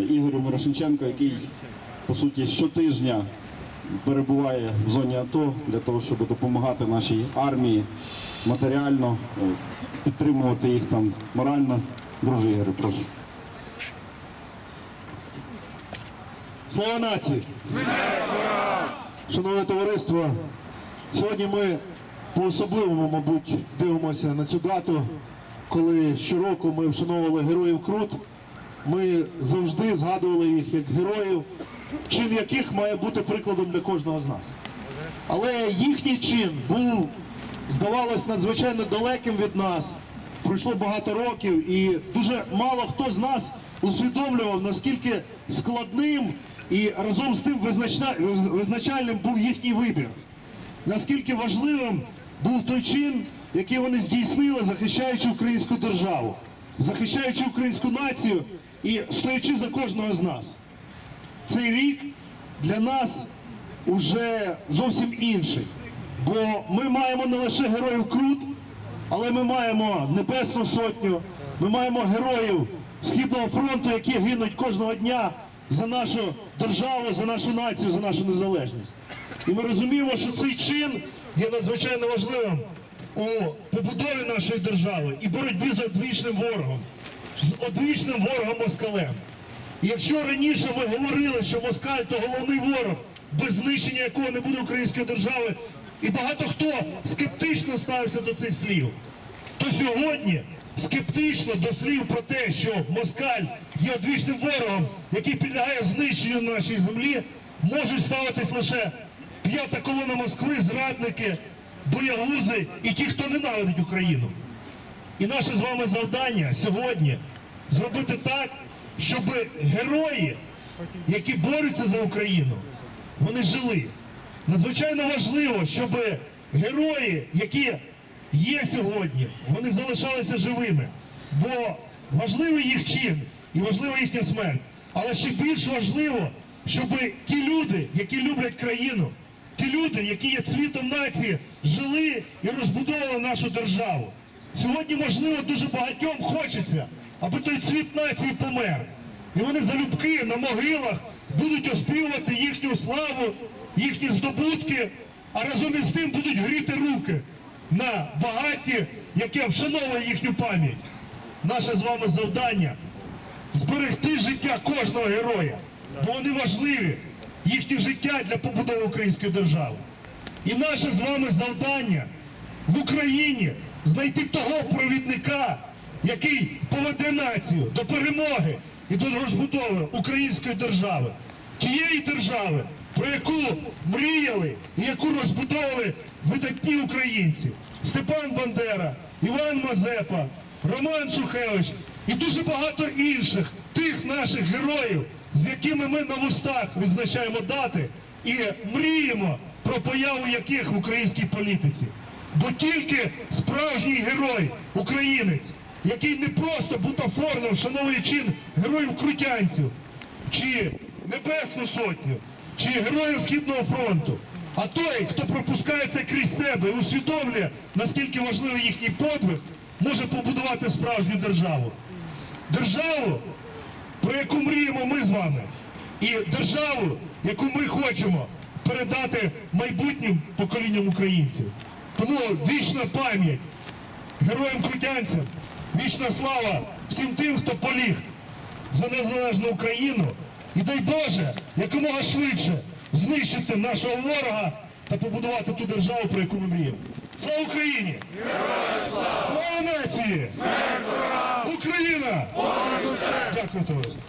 Ігорю Мирошниченко, який по суті щотижня перебуває в зоні АТО для того, щоб допомагати нашій армії матеріально, е, підтримувати їх там морально. Друже Ігорю, прошу. Слава нації! Шановне товариство, сьогодні ми по-особливому, мабуть, дивимося на цю дату, коли щороку ми вшановували героїв Крут. Ми завжди згадували їх як героїв, чин яких має бути прикладом для кожного з нас. Але їхній чин був, здавалось, надзвичайно далеким від нас. Пройшло багато років, і дуже мало хто з нас усвідомлював, наскільки складним і разом з тим визначальним був їхній вибір. Наскільки важливим був той чин, який вони здійснили, захищаючи українську державу, захищаючи українську націю і стоячи за кожного з нас. Цей рік для нас уже зовсім інший. Бо ми маємо не лише героїв Крут, але ми маємо Небесну Сотню, ми маємо героїв Східного фронту, які гинуть кожного дня за нашу державу, за нашу націю, за нашу незалежність. І ми розуміємо, що цей чин є надзвичайно важливим у побудові нашої держави і боротьбі з одвічним ворогом, з одвічним ворогом москалем. І Якщо раніше ми говорили, що москаль то головний ворог, без знищення якого не буде української держави, і багато хто скептично ставився до цих слів, то сьогодні скептично до слів про те, що москаль є одвічним ворогом, який підлягає знищенню нашої землі, можуть ставитись лише п'ята колона Москви, зрадники, боягузи і ті, хто ненавидить Україну. І наше з вами завдання сьогодні зробити так, щоб герої, які борються за Україну, вони жили. Надзвичайно важливо, щоб герої, які є сьогодні, вони залишалися живими. Бо важливий їх чин і важлива їхня смерть. Але ще більш важливо, щоб ті люди, які люблять країну, ті люди, які є цвітом нації, жили і розбудовували нашу державу. Сьогодні, можливо, дуже багатьом хочеться, аби той цвіт нації помер. І вони залюбки на могилах будуть оспівувати їхню славу, їхні здобутки, а разом із тим будуть гріти руки на багаті, яке вшановує їхню пам'ять. Наше з вами завдання зберегти життя кожного героя, бо вони важливі, їхнє життя для побудови української держави. І наше з вами завдання в Україні знайти того провідника, який поведе націю до перемоги і до розбудови української держави, тієї держави, про яку мріяли і яку розбудовували видатні українці. Степан Бандера, Іван Мазепа, Роман Шухевич і дуже багато інших тих наших героїв, з якими ми на вустах відзначаємо дати і мріємо про появу яких в українській політиці. Бо тільки справжній герой, українець, який не просто бутафорно вшановує чин героїв крутянців, чи Небесну Сотню, чи героїв Східного фронту, а той, хто пропускає це крізь себе і усвідомлює, наскільки важливий їхній подвиг, може побудувати справжню державу. Державу, яку мріємо ми з вами, і державу, яку ми хочемо передати майбутнім поколінням українців. Тому вічна пам'ять героям крутянцям, вічна слава всім тим, хто поліг за незалежну Україну. І дай Боже, якомога швидше знищити нашого ворога та побудувати ту державу, про яку ми мріємо. Слава Україні! Слава нації! Україна! Дякую, товариство.